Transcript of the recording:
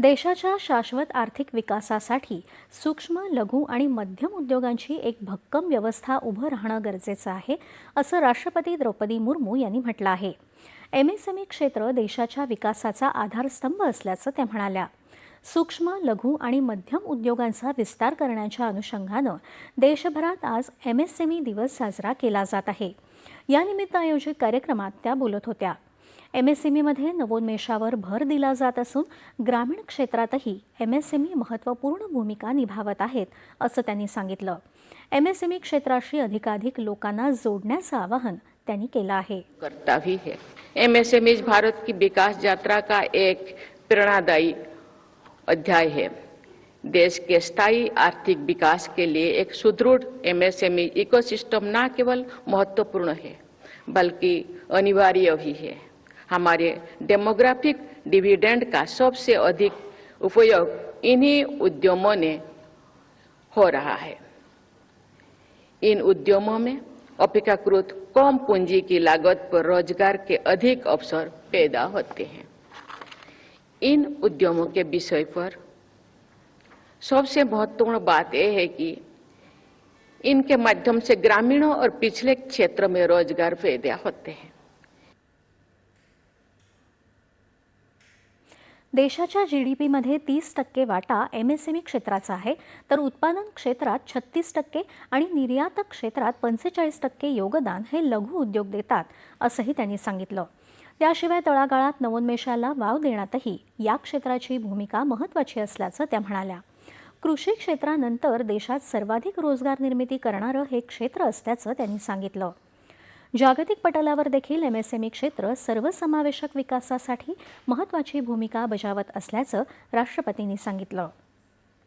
देशाच्या शाश्वत आर्थिक विकासासाठी सूक्ष्म लघु आणि मध्यम उद्योगांची एक भक्कम व्यवस्था उभं राहणं गरजेचं आहे असं राष्ट्रपती द्रौपदी मुर्मू यांनी म्हटलं आहे. एमएसएमई क्षेत्र देशाच्या विकासाचा आधारस्तंभ असल्याचं त्या म्हणाल्या. सूक्ष्म लघु आणि मध्यम उद्योगांचा विस्तार करण्याच्या अनुषंगानं देशभरात आज एमएसएमई दिवस साजरा केला जात आहे. यानिमित्त आयोजित कार्यक्रमात त्या बोलत होत्या. एमएसएमईमध्ये नवोन्मेषावर भर दिला जात असून ग्रामीण क्षेत्रातही एमएसएमई महत्त्वपूर्ण भूमिका निभावत आहेत असं त्यांनी सांगितलं. एमएसएमई क्षेत्राशी अधिकाधिक लोकांना जोडण्याचं आवाहन त्यांनी केलं आहे. करता भी है एमएसएमई भारत की विकास यात्रा का एक प्रेरणादायी अध्याय है. देश के स्थायी आर्थिक विकास के लिए एक सुदृढ़ एमएसएमई इकोसिस्टम न केवल महत्त्वपूर्ण है बल्कि अनिवार्य भी है. हमारे डेमोग्राफिक डिविडेंड का सबसे अधिक उपयोग इन्हीं उद्यमों ने हो रहा है। इन उद्यमों में अपेक्षाकृत कम पूंजी की लागत पर रोज़गार के अधिक अवसर पैदा होते हैं। इन उद्यमों के विषय पर सबसे महत्वपूर्ण बात यह है कि इनके माध्यम से ग्रामीणों और पिछले क्षेत्र में रोज़गार पैदा होते हैं। देशाच्या जी डी पीमध्ये तीस टक्के वाटा एम एस एम ई क्षेत्राचा आहे. तर उत्पादन क्षेत्रात छत्तीस टक्के आणि निर्यातक क्षेत्रात पंचेचाळीस टक्के योगदान हे लघु उद्योग देतात असंही त्यांनी सांगितलं. त्याशिवाय तळागाळात नवोन्मेषाला वाव देण्यातही या क्षेत्राची भूमिका महत्त्वाची असल्याचं त्या म्हणाल्या. कृषी क्षेत्रानंतर देशात सर्वाधिक रोजगार निर्मिती करणारं हे क्षेत्र असल्याचं त्यांनी सांगितलं. जागतिक पटलावर देखील एमएसएमई क्षेत्र सर्वसमावेशक विकासासाठी महत्त्वाची भूमिका बजावत असल्याचं राष्ट्रपतींनी सांगितलं.